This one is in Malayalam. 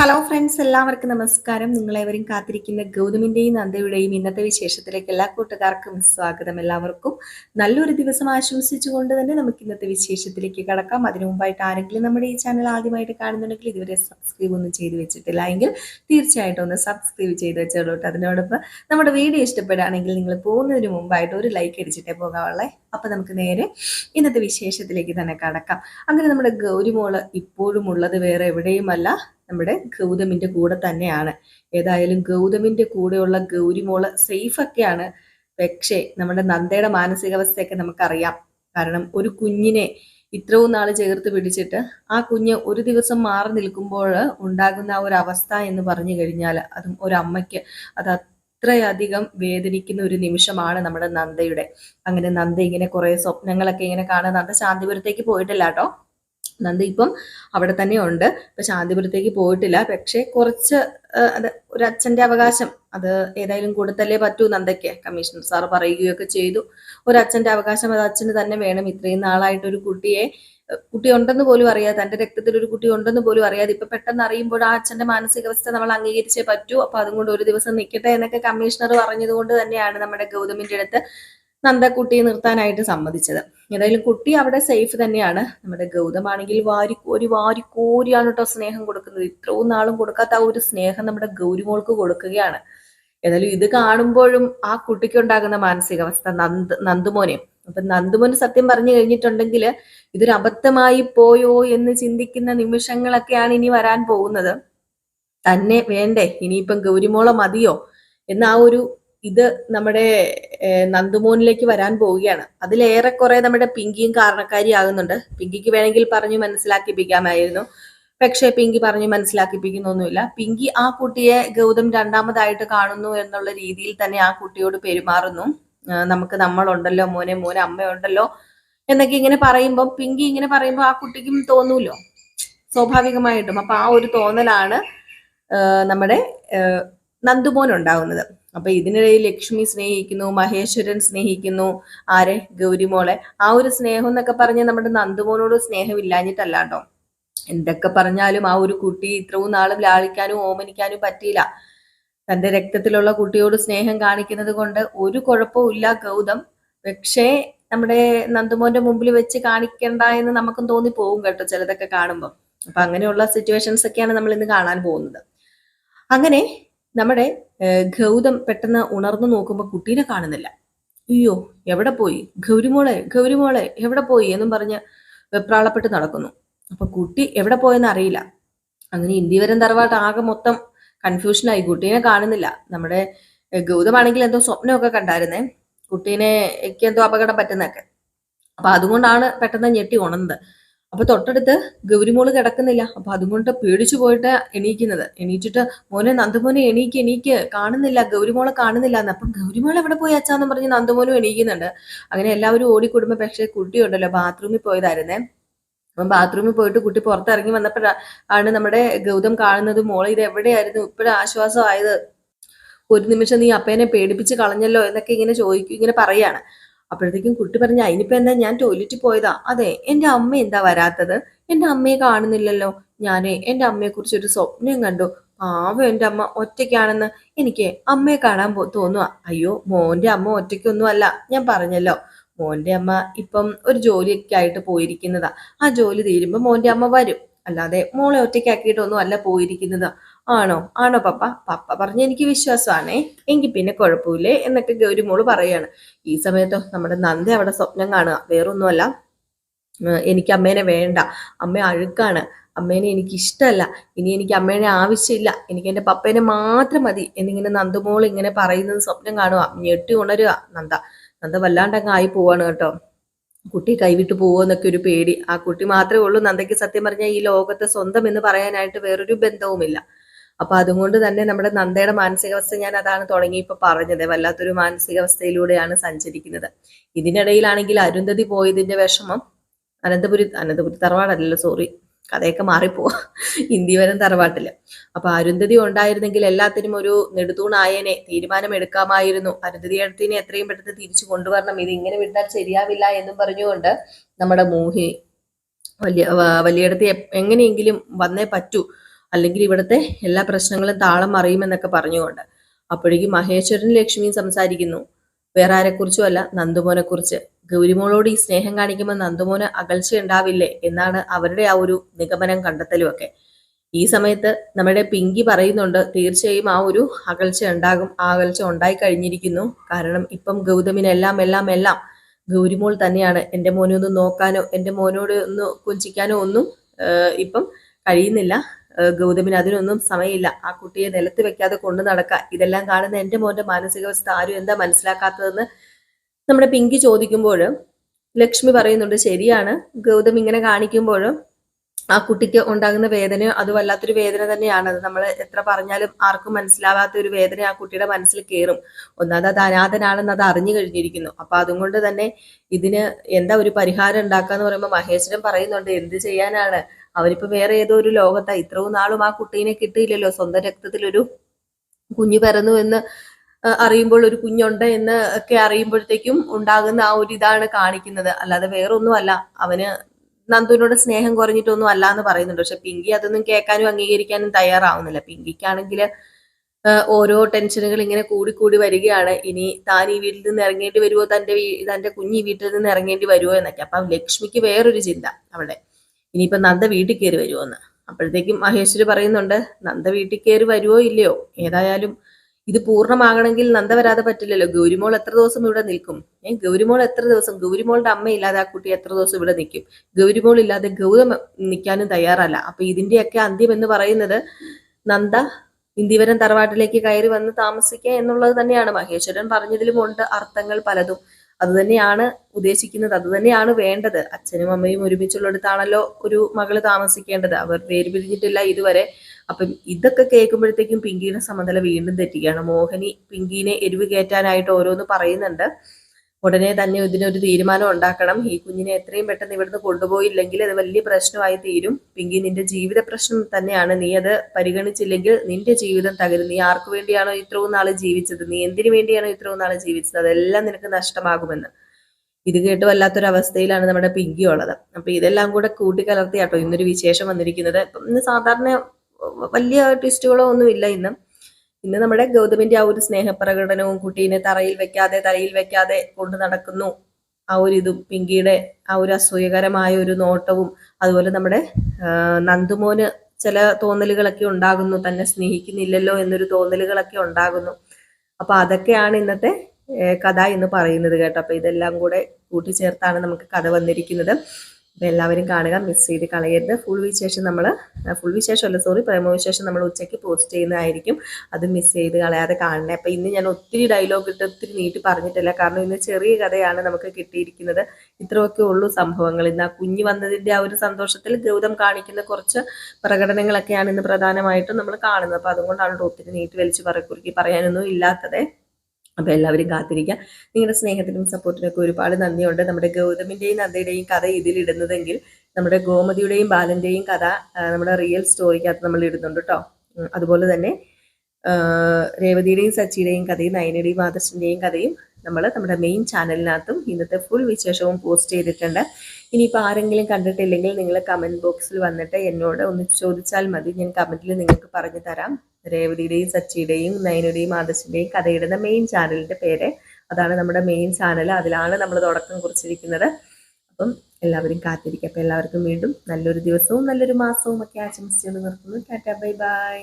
ഹലോ ഫ്രണ്ട്സ് എല്ലാവർക്കും നമസ്കാരം. നിങ്ങളേവരും കാത്തിരിക്കുന്ന ഗൗതമിന്റെയും നന്ദയുടെയും ഇന്നത്തെ വിശേഷത്തിലേക്ക് എല്ലാ കൂട്ടുകാർക്കും സ്വാഗതം എല്ലാവർക്കും. നല്ലൊരു ദിവസം ആശംസിച്ചുകൊണ്ട് തന്നെ നമുക്ക് ഇന്നത്തെ വിശേഷത്തിലേക്ക് കടക്കാം. അതിനു മുമ്പായിട്ട് ആരെങ്കിലും നമ്മുടെ ഈ ചാനൽ ആദ്യമായിട്ട് കാണുന്നുണ്ടെങ്കിൽ ഇതുവരെ സബ്സ്ക്രൈബ് ഒന്നും ചെയ്തു വെച്ചിട്ടില്ല എങ്കിൽ തീർച്ചയായിട്ടും ഒന്ന് സബ്സ്ക്രൈബ് ചെയ്ത് വെച്ചോളൂ അതിനോടൊപ്പം നമ്മുടെ വീഡിയോ ഇഷ്ടപ്പെടുകയാണെങ്കിൽ നിങ്ങൾ പോകുന്നതിന് മുമ്പായിട്ട് ഒരു ലൈക്ക് അടിച്ചിട്ടേ പോകാവുള്ളേ. അപ്പൊ നമുക്ക് നേരെ ഇന്നത്തെ വിശേഷത്തിലേക്ക് തന്നെ കടക്കാം. അങ്ങനെ നമ്മുടെ ഗൗരിമോൾ ഇപ്പോഴും ഉള്ളത് വേറെ എവിടെയുമല്ല. നമ്മുടെ ഗൗതമിന്റെ കൂടെ തന്നെയാണ്. ഏതായാലും ഗൗതമിന്റെ കൂടെയുള്ള ഗൗരിമോൾ സേഫൊക്കെയാണ് പക്ഷേ നമ്മുടെ നന്ദയുടെ മാനസികാവസ്ഥയൊക്കെ നമുക്കറിയാം. കാരണം ഒരു കുഞ്ഞിനെ ഇത്രയും നാൾ ചേർത്ത് പിടിച്ചിട്ട് ആ കുഞ്ഞ് ഒരു ദിവസം മാറി നിൽക്കുമ്പോൾ ഉണ്ടാകുന്ന ആ ഒരു അവസ്ഥ എന്ന് പറഞ്ഞു കഴിഞ്ഞാൽ അതും ഒരു അമ്മയ്ക്ക് അത് അത്രയധികം വേദനിക്കുന്ന ഒരു നിമിഷമാണ് നമ്മുടെ നന്ദയുടെ. അങ്ങനെ നന്ദ ഇങ്ങനെ കുറേ സ്വപ്നങ്ങളൊക്കെ ഇങ്ങനെ കാണാൻ നന്ദ ശാന്തിപുരത്തേക്ക് പോയിട്ടില്ല കേട്ടോ? നന്ദി. ഇപ്പം അവിടെ തന്നെ ഉണ്ട്. ഇപ്പൊ ശാന്തിപുരത്തേക്ക് പോയിട്ടില്ല. പക്ഷേ കുറച്ച് അത് ഒരു അച്ഛന്റെ അവകാശം. അത് ഏതായാലും കൊടുത്തല്ലേ പറ്റൂ നന്ദയ്ക്ക്. കമ്മീഷണർ സാർ പറയുകയൊക്കെ ചെയ്തു. ഒരു അച്ഛന്റെ അവകാശം അത് അച്ഛന് തന്നെ വേണം. ഇത്രയും നാളായിട്ട് ഒരു കുട്ടിയെ കുട്ടി ഉണ്ടെന്ന് പോലും അറിയാതെ തന്റെ രക്തത്തിൽ ഒരു കുട്ടി ഉണ്ടെന്ന് പോലും അറിയാതെ ഇപ്പൊ പെട്ടെന്ന് അറിയുമ്പോൾ ആ അച്ഛന്റെ മാനസികാവസ്ഥ നമ്മൾ അംഗീകരിച്ചേ പറ്റൂ. അപ്പൊ അതുകൊണ്ട് ഒരു ദിവസം നിൽക്കട്ടെ എന്നൊക്കെ കമ്മീഷണർ പറഞ്ഞതുകൊണ്ട് തന്നെയാണ് നമ്മുടെ ഗൗതമിന്റെ അടുത്ത് നന്ദക്കുട്ടിയെ നിർത്താനായിട്ട് സമ്മതിച്ചത്. ഏതായാലും കുട്ടി അവിടെ സേഫ് തന്നെയാണ്. നമ്മുടെ ഗൗതമാണെങ്കിൽ വാരിക്കോരി വാരിക്കോരിയാണ് കേട്ടോ സ്നേഹം കൊടുക്കുന്നത്. ഇത്രയും നാളും കൊടുക്കാത്ത ആ ഒരു സ്നേഹം നമ്മുടെ ഗൗരിമോൾക്ക് കൊടുക്കുകയാണ്. ഏതായാലും ഇത് കാണുമ്പോഴും ആ കുട്ടിക്ക് ഉണ്ടാകുന്ന മാനസികാവസ്ഥ നന്ദ് നന്ദുമോനെ. അപ്പൊ നന്ദുമോൻ സത്യം പറഞ്ഞു കഴിഞ്ഞിട്ടുണ്ടെങ്കിൽ ഇതൊരു അബദ്ധമായി പോയോ എന്ന് ചിന്തിക്കുന്ന നിമിഷങ്ങളൊക്കെയാണ് ഇനി വരാൻ പോകുന്നത്. തന്നെ വേണ്ടേ? ഇനിയിപ്പം ഗൗരിമോളെ മതിയോ? എന്ന ആ ഒരു ഇത് നമ്മുടെ നന്ദുമോനിലേക്ക് വരാൻ പോവുകയാണ്. അതിലേറെക്കുറെ നമ്മുടെ പിങ്കിയും കാരണക്കാരിയാകുന്നുണ്ട് പിങ്കിക്ക് വേണമെങ്കിൽ പറഞ്ഞു മനസ്സിലാക്കിപ്പിക്കാമായിരുന്നു. പക്ഷേ പിങ്കി പറഞ്ഞു മനസ്സിലാക്കിപ്പിക്കുന്നൊന്നുമില്ല. പിങ്കി ആ കുട്ടിയെ ഗൗതം രണ്ടാമതായിട്ട് കാണുന്നു എന്നുള്ള രീതിയിൽ തന്നെ ആ കുട്ടിയോട് പെരുമാറുന്നു. നമുക്ക് നമ്മളുണ്ടല്ലോ മോനെ മോനെ അമ്മയുണ്ടല്ലോ എന്നൊക്കെ ഇങ്ങനെ പറയുമ്പോൾ പിങ്കി ഇങ്ങനെ പറയുമ്പോൾ ആ കുട്ടിക്കും തോന്നൂല്ലോ. സ്വാഭാവികമായിട്ടും. അപ്പൊ ആ ഒരു തോന്നലാണ് നമ്മുടെ നന്ദുമോൻ ഉണ്ടാകുന്നത് അപ്പൊ ഇതിനിടയിൽ ലക്ഷ്മി സ്നേഹിക്കുന്നു മഹേശ്വരൻ സ്നേഹിക്കുന്നു. ആരെ? ഗൗരിമോളെ. ആ ഒരു സ്നേഹം എന്നൊക്കെ പറഞ്ഞ് നമ്മുടെ നന്ദുമോനോട് സ്നേഹമില്ലാഞ്ഞിട്ടല്ല കേട്ടോ എന്തൊക്കെ പറഞ്ഞാലും ആ ഒരു കുട്ടി ഇത്രയും നാളും ലാളിക്കാനും ഓമനിക്കാനും പറ്റിയില്ല. തന്റെ രക്തത്തിലുള്ള കുട്ടിയോട് സ്നേഹം കാണിക്കുന്നത് കൊണ്ട് ഒരു കുഴപ്പവും ഗൗതം. പക്ഷേ നമ്മുടെ നന്ദുമോന്റെ മുമ്പിൽ വെച്ച് കാണിക്കണ്ട എന്ന് നമുക്കും തോന്നി പോകും കേട്ടോ ചിലതൊക്കെ കാണുമ്പോൾ അപ്പൊ അങ്ങനെയുള്ള സിറ്റുവേഷൻസ് ഒക്കെയാണ് നമ്മൾ ഇന്ന് കാണാൻ പോകുന്നത്. അങ്ങനെ നമ്മുടെ ഗൗതം പെട്ടെന്ന് ഉണർന്നു നോക്കുമ്പോൾ കുട്ടീനെ കാണുന്നില്ല. അയ്യോ എവിടെ പോയി? ഗൗരിമോളെ ഗൗരിമോളെ എവിടെ പോയി? എന്നും പറഞ്ഞ് വെപ്രാളപ്പെട്ട് നടക്കുന്നു. അപ്പൊ കുട്ടി എവിടെ പോയെന്ന് അറിയില്ല. അങ്ങനെ ഇന്ത്യവരം തറവാട്ട് ആകെ മൊത്തം കൺഫ്യൂഷനായി കുട്ടീനെ കാണുന്നില്ല. നമ്മുടെ ഗൗതമാണെങ്കിൽ എന്തോ സ്വപ്നമൊക്കെ കണ്ടായിരുന്നേ. കുട്ടീനെ എന്തോ അപകടം പറ്റുന്നൊക്കെ അപ്പൊ അതുകൊണ്ടാണ് പെട്ടെന്ന് ഞെട്ടി ഉണർന്നത്. അപ്പൊ തൊട്ടടുത്ത് ഗൗരിമോൾ കിടക്കുന്നില്ല. അപ്പൊ അതുകൊണ്ട് പേടിച്ചു പോയിട്ട് എണീക്കുന്നത്. എണീറ്റിട്ട് മോനെ നന്ദമോനെ എണീക്ക് എണീക്ക്. കാണുന്നില്ല ഗൗരിമോളെ കാണുന്നില്ല എന്ന് അപ്പം ഗൗരിമോൾ എവിടെ പോയി അച്ഛാന്ന് പറഞ്ഞ് നന്ദമോനും എണീക്കുന്നുണ്ട്. അങ്ങനെ എല്ലാവരും ഓടിക്കൂടുമ്പോ പക്ഷേ കുട്ടിയുണ്ടല്ലോ ബാത്റൂമിൽ പോയതായിരുന്നേ. അപ്പം ബാത്റൂമിൽ പോയിട്ട് കുട്ടി പുറത്തിറങ്ങി വന്നപ്പോഴാണ് നമ്മുടെ ഗൗതം കാണുന്നത്. മോളെ ഇത് എവിടെയായിരുന്നു? ഇപ്പോഴും ആശ്വാസമായത്. ഒരു നിമിഷം നീ അപ്പേനെ പേടിപ്പിച്ച് കളഞ്ഞല്ലോ എന്നൊക്കെ ഇങ്ങനെ ചോദിക്കും ഇങ്ങനെ പറയാണ്. അപ്പോഴത്തേക്കും കുട്ടി പറഞ്ഞ അതിനിപ്പോ എന്താ? ഞാൻ ടോയ്ലറ്റിൽ പോയതാ. അതെ എന്റെ അമ്മ എന്താ വരാത്തത്? എന്റെ അമ്മയെ കാണുന്നില്ലല്ലോ. ഞാനേ എന്റെ അമ്മയെ കുറിച്ച് ഒരു സ്വപ്നം കണ്ടു. പാവം എന്റെ അമ്മ ഒറ്റയ്ക്കാണെന്ന് എനിക്ക് അമ്മയെ കാണാൻ തോന്നുക അയ്യോ മോന്റെ അമ്മ ഒറ്റയ്ക്കൊന്നും അല്ല ഞാൻ പറഞ്ഞല്ലോ. മോന്റെ അമ്മ ഇപ്പം ഒരു ജോലിയൊക്കെ ആയിട്ട് പോയിരിക്കുന്നതാ. ആ ജോലി തീരുമ്പോ മോന്റെ അമ്മ വരും. അല്ലാതെ മോളെ ഒറ്റയ്ക്കാക്കിയിട്ടൊന്നും അല്ല പോയിരിക്കുന്നത്. ആണോ? ആണോ പപ്പ? പപ്പ പറഞ്ഞ എനിക്ക് വിശ്വാസമാണേ. എങ്കിൽ പിന്നെ കുഴപ്പമില്ലേ? എന്നൊക്കെ ഗൗരിമോൾ പറയാണ് ഈ സമയത്തോ നമ്മുടെ നന്ദ അവിടെ സ്വപ്നം കാണുക. വേറൊന്നുമല്ല. എനിക്ക് അമ്മേനെ വേണ്ട. അമ്മ അഴുക്കാണ്. അമ്മേനെ എനിക്ക് ഇഷ്ടമല്ല ഇനി എനിക്ക് അമ്മേനെ ആവശ്യമില്ല. എനിക്ക് എന്റെ പപ്പേനെ മാത്രം മതി. എന്നിങ്ങനെ നന്ദമോൾ ഇങ്ങനെ പറയുന്നത് സ്വപ്നം കാണുക. ഞെട്ടി ഉണരുക. നന്ദ നന്ദ വല്ലാണ്ടങ്ങ് ആയി പോവാണ് കേട്ടോ. കുട്ടി കൈവിട്ട് പോവുക എന്നൊക്കെ ഒരു പേടി. ആ കുട്ടി മാത്രമേ ഉള്ളൂ നന്ദയ്ക്ക് സത്യം പറഞ്ഞാൽ ഈ ലോകത്തെ സ്വന്തം എന്ന് പറയാനായിട്ട് വേറൊരു ബന്ധവുമില്ല. അപ്പൊ അതുകൊണ്ട് തന്നെ നമ്മുടെ നന്ദയുടെ മാനസികാവസ്ഥ ഞാൻ അതാണ് തുടങ്ങി ഇപ്പൊ പറഞ്ഞത്. വല്ലാത്തൊരു മാനസികാവസ്ഥയിലൂടെയാണ് സഞ്ചരിക്കുന്നത്. ഇതിനിടയിലാണെങ്കിൽ അരുന്ധതി പോയതിന്റെ വിഷമം അനന്തപുരി അനന്തപുരി തറവാടല്ലല്ലോ സോറി കഥയൊക്കെ മാറിപ്പോവാ. ഇന്ത്യവരം തറവാട്ടിൽ. അപ്പൊ അരുന്ധതി ഉണ്ടായിരുന്നെങ്കിൽ എല്ലാത്തിനും ഒരു നെടുതൂണായനെ തീരുമാനം എടുക്കാമായിരുന്നു അരുന്ധതി അടുത്തിനെ എത്രയും പെട്ടെന്ന് തിരിച്ചു കൊണ്ടുവരണം. ഇത് ഇങ്ങനെ വിട്ടാൽ ശരിയാവില്ല എന്നും പറഞ്ഞുകൊണ്ട് നമ്മുടെ മോഹി വലിയ വലിയടത്ത് എങ്ങനെയെങ്കിലും വന്നേ പറ്റൂ. അല്ലെങ്കിൽ ഇവിടുത്തെ എല്ലാ പ്രശ്നങ്ങളും താളം മറിയുമെന്നൊക്കെ പറഞ്ഞുകൊണ്ട് അപ്പോഴേക്കും മഹേശ്വരൻ ലക്ഷ്മിയും സംസാരിക്കുന്നു. വേറെ ആരെക്കുറിച്ചും അല്ല നന്ദുമോനെ കുറിച്ച് ഗൗരിമോളോട് ഈ സ്നേഹം കാണിക്കുമ്പോൾ നന്ദുമോന് അകൽച്ച ഉണ്ടാവില്ലേ എന്നാണ് അവരുടെ ആ ഒരു നിഗമനം കണ്ടെത്തലുമൊക്കെ. ഈ സമയത്ത് നമ്മുടെ പിങ്കി പറയുന്നുണ്ട് തീർച്ചയായും ആ ഒരു അകൽച്ച ഉണ്ടാകും ആ അകൽച്ച ഉണ്ടായി കഴിഞ്ഞിരിക്കുന്നു. കാരണം ഇപ്പം ഗൗതമിനെല്ലാം എല്ലാം എല്ലാം ഗൗരിമോൾ തന്നെയാണ്. എന്റെ മോനെ ഒന്ന് നോക്കാനോ എന്റെ മോനോട് ഒന്ന് കുഞ്ചിക്കാനോ ഒന്നും ഇപ്പം കഴിയുന്നില്ല. ഗൗതമിന് അതിനൊന്നും സമയമില്ല. ആ കുട്ടിയെ നിലത്ത് വെക്കാതെ കൊണ്ടു നടക്കുക ഇതെല്ലാം കാണുന്ന എന്റെ മോന്റെ മാനസികാവസ്ഥ ആരും എന്താ മനസ്സിലാക്കാത്തതെന്ന് നമ്മുടെ പിങ്കി ചോദിക്കുമ്പോൾ ലക്ഷ്മി പറയുന്നുണ്ട് ശരിയാണ്. ഗൗതം ഇങ്ങനെ കാണിക്കുമ്പോൾ ആ കുട്ടിക്ക് ഉണ്ടാകുന്ന വേദന അത് വല്ലാത്തൊരു വേദന തന്നെയാണ്. അത് നമ്മൾ എത്ര പറഞ്ഞാലും ആർക്കും മനസ്സിലാവാത്ത ഒരു വേദന ആ കുട്ടിയുടെ മനസ്സിൽ കയറും ഒന്നാമത് അത് അനാഥനാണെന്ന് അത് അറിഞ്ഞു കഴിഞ്ഞിരിക്കുന്നു. അപ്പൊ അതുകൊണ്ട് തന്നെ ഇതിന് എന്താ ഒരു പരിഹാരം ഉണ്ടാക്കാന്ന് പറയുമ്പോൾ മഹേശ്വരൻ പറയുന്നുണ്ട് എന്ത് ചെയ്യാനാണ്? അവരിപ്പോ വേറെ ഏതോ ഒരു ലോകത്താ. ഇത്രയും നാളും ആ കുട്ടീനെ കിട്ടിയില്ലല്ലോ. സ്വന്തം രക്തത്തിലൊരു കുഞ്ഞു പിറന്നു എന്ന് അറിയുമ്പോൾ ഒരു കുഞ്ഞുണ്ട് എന്ന് ഒക്കെ അറിയുമ്പോഴത്തേക്കും ഉണ്ടാകുന്ന ആ ഒരു ഇതാണ് കാണിക്കുന്നത്. അല്ലാതെ വേറൊന്നുമല്ല. അവന് നന്ദുവിനോട് സ്നേഹം കുറഞ്ഞിട്ടൊന്നും അല്ല എന്ന് പറയുന്നുണ്ട്. പക്ഷെ പിങ്കി അതൊന്നും കേൾക്കാനും അംഗീകരിക്കാനും തയ്യാറാവുന്നില്ല. പിങ്കിക്കാണെങ്കിൽ ഓരോ ടെൻഷനുകൾ ഇങ്ങനെ കൂടി കൂടി വരികയാണ്. ഇനി താൻ ഈ വീട്ടിൽ നിന്ന് ഇറങ്ങേണ്ടി വരുമോ തന്റെ തന്റെ കുഞ്ഞി വീട്ടിൽ നിന്ന് ഇറങ്ങേണ്ടി വരുമോ എന്നൊക്കെ. അപ്പം ലക്ഷ്മിക്ക് വേറൊരു ചിന്ത അവിടെ. ഇനിയിപ്പൊ നന്ദ വീട്ടിൽ കയറി വരുമോ എന്ന് അപ്പോഴത്തേക്കും മഹേശ്വരി പറയുന്നുണ്ട് നന്ദ വീട്ടിൽ കയറി വരുമോ ഇല്ലയോ? ഏതായാലും ഇത് പൂർണമാകണമെങ്കിൽ നന്ദ വരാതെ പറ്റില്ലല്ലോ. ഗൗരിമോൾ എത്ര ദിവസം ഇവിടെ നിൽക്കും? ഏഹ് ഗൗരിമോൾ എത്ര ദിവസം? ഗൗരിമോളുടെ അമ്മ ഇല്ലാതെ ആ കുട്ടി എത്ര ദിവസം ഇവിടെ നിൽക്കും? ഗൗരിമോൾ ഇല്ലാതെ ഗൗതം നിൽക്കാനും തയ്യാറല്ല. അപ്പൊ ഇതിന്റെയൊക്കെ അന്ത്യം എന്ന് പറയുന്നത് നന്ദ ഇന്ദിവരം തറവാട്ടിലേക്ക് കയറി വന്ന് താമസിക്കുക എന്നുള്ളത് തന്നെയാണ്. മഹേശ്വരൻ പറഞ്ഞതിലുമുണ്ട് അർത്ഥങ്ങൾ പലതും. അത് തന്നെയാണ് ഉദ്ദേശിക്കുന്നത്. അതുതന്നെയാണ് വേണ്ടത്. അച്ഛനും അമ്മയും ഒരുമിച്ചുള്ളിടത്താണല്ലോ ഒരു മകൾ താമസിക്കേണ്ടത്. അവർ പേര് പിരിഞ്ഞിട്ടില്ല ഇതുവരെ. അപ്പം ഇതൊക്കെ കേൾക്കുമ്പോഴത്തേക്കും പിങ്കിയുടെ സമനില വീണ്ടും തെറ്റുകയാണ് മോഹനി പിങ്കിനെ എരിവ് കയറ്റാനായിട്ട് ഓരോന്ന് പറയുന്നുണ്ട്. ഉടനെ തന്നെ ഇതിനൊരു തീരുമാനം ഉണ്ടാക്കണം. ഈ കുഞ്ഞിനെ എത്രയും പെട്ടെന്ന് ഇവിടുന്ന് കൊണ്ടുപോയില്ലെങ്കിൽ അത് വലിയ പ്രശ്നമായി തീരും. പിങ്കി നിന്റെ ജീവിത പ്രശ്നം തന്നെയാണ്. നീ അത് പരിഗണിച്ചില്ലെങ്കിൽ നിന്റെ ജീവിതം തകരും. നീ ആർക്കു വേണ്ടിയാണോ ഇത്രയും നാൾ ജീവിച്ചത്? നീ എന്തിനു വേണ്ടിയാണോ ഇത്രയും നാൾ ജീവിച്ചത്? അതെല്ലാം നിനക്ക് നഷ്ടമാകുമെന്ന്. ഇത് കേട്ട് വല്ലാത്തൊരു അവസ്ഥയിലാണ് നമ്മുടെ പിങ്കി ഉള്ളത്. അപ്പൊ ഇതെല്ലാം കൂടെ കൂട്ടിക്കലർത്തിയാട്ടോ ഇന്നൊരു വിശേഷം വന്നിരിക്കുന്നത്. ഇന്ന് സാധാരണ വലിയ ട്വിസ്റ്റുകളോ ഒന്നുമില്ല ഇന്ന്. ഇന്ന് നമ്മുടെ ഗൗതമിന്റെ ആ ഒരു സ്നേഹപ്രകടനവും കുട്ടീനെ തറയിൽ വെക്കാതെ തലയിൽ വെക്കാതെ കൊണ്ടു നടക്കുന്നു. ആ ഒരു ഇതും പിങ്കിയുടെ ആ ഒരു അസൂയകരമായ ഒരു നോട്ടവും അതുപോലെ നമ്മുടെ നന്ദുമോന് ചില തോന്നലുകളൊക്കെ ഉണ്ടാകുന്നു. തന്നെ സ്നേഹിക്കുന്നില്ലല്ലോ എന്നൊരു തോന്നലുകളൊക്കെ ഉണ്ടാകുന്നു. അപ്പൊ അതൊക്കെയാണ് ഇന്നത്തെ കഥ എന്ന് പറയുന്നത് കേട്ടോ. അപ്പൊ ഇതെല്ലാം കൂടെ കൂട്ടിച്ചേർത്താണ് നമുക്ക് കഥ വന്നിരിക്കുന്നത്. എല്ലാവരും കാണുക മിസ് ചെയ്ത് കളയരുത്. ഫുൾ വിശേഷം നമ്മൾ ഫുൾ വിശേഷം അല്ല സോറി പ്രേമവിശേഷം നമ്മൾ ഉച്ചയ്ക്ക് പോസ്റ്റ് ചെയ്യുന്നതായിരിക്കും. അത് മിസ് ചെയ്ത് കളയാതെ കാണണേ. അപ്പോൾ ഇന്ന് ഞാൻ ഒത്തിരി ഡയലോഗ് ഇട്ട് ഒത്തിരി നീട്ടി പറഞ്ഞിട്ടില്ല. കാരണം ഇന്ന് ചെറിയ കഥയാണ് നമുക്ക് കിട്ടിയിരിക്കുന്നത്. ഇത്രയൊക്കെ ഉള്ളൂ സംഭവങ്ങൾ. ഇന്ന് ആ കുഞ്ഞ് വന്നതിന്റെ ആ ഒരു സന്തോഷത്തിൽ ഗൗതം കാണിക്കുന്ന കുറച്ച് പ്രകടനങ്ങളൊക്കെയാണ് ഇന്ന് പ്രധാനമായിട്ടും നമ്മൾ കാണുന്നത്. അപ്പോൾ അതുകൊണ്ടാണ് ഒത്തിരി നീട്ടി വലിച്ച് പറക്കുറുക്കി പറയാനൊന്നും ഇല്ലാത്തത്. അപ്പോൾ എല്ലാവരും കാത്തിരിക്കുക നിങ്ങളുടെ സ്നേഹത്തിനും സപ്പോർട്ടിനൊക്കെ ഒരുപാട് നന്ദിയുണ്ട്. നമ്മുടെ ഗൗതമിന്റെയും നന്ദയുടെയും കഥ ഇതിലിടുന്നതെങ്കിൽ നമ്മുടെ ഗോമതിയുടെയും ബാലന്റെയും കഥ നമ്മുടെ റിയൽ സ്റ്റോറിക്കകത്ത് നമ്മൾ ഇടുന്നുണ്ട് കേട്ടോ അതുപോലെ തന്നെ രേവതിയുടെയും സച്ചിയുടെയും കഥയും നയനയുടെയും ആദർശിന്റെയും കഥയും നമ്മൾ നമ്മുടെ മെയിൻ ചാനലിനകത്തും ഇന്നത്തെ ഫുൾ വിശേഷവും പോസ്റ്റ് ചെയ്തിട്ടുണ്ട്. ഇനിയിപ്പോൾ ആരെങ്കിലും കണ്ടിട്ടില്ലെങ്കിൽ നിങ്ങൾ കമന്റ് ബോക്സിൽ വന്നിട്ട് എന്നോട് ഒന്ന് ചോദിച്ചാൽ മതി. ഞാൻ കമന്റിൽ നിങ്ങൾക്ക് പറഞ്ഞു തരാം. രേവതിയുടെയും സച്ചിയുടെയും നയനുടെയും ആദർശിന്റെയും കഥയിടുന്ന മെയിൻ ചാനലിന്റെ പേര് അതാണ് നമ്മുടെ മെയിൻ ചാനൽ അതിലാണ് നമ്മൾ തുടക്കം കുറിച്ചിരിക്കുന്നത്. അപ്പം എല്ലാവരും കാത്തിരിക്കുക അപ്പം എല്ലാവർക്കും വീണ്ടും നല്ലൊരു ദിവസവും നല്ലൊരു മാസവും ഒക്കെ ആശംസിച്ചുകൊണ്ട് നിർത്തുന്നു. Tata bye bye.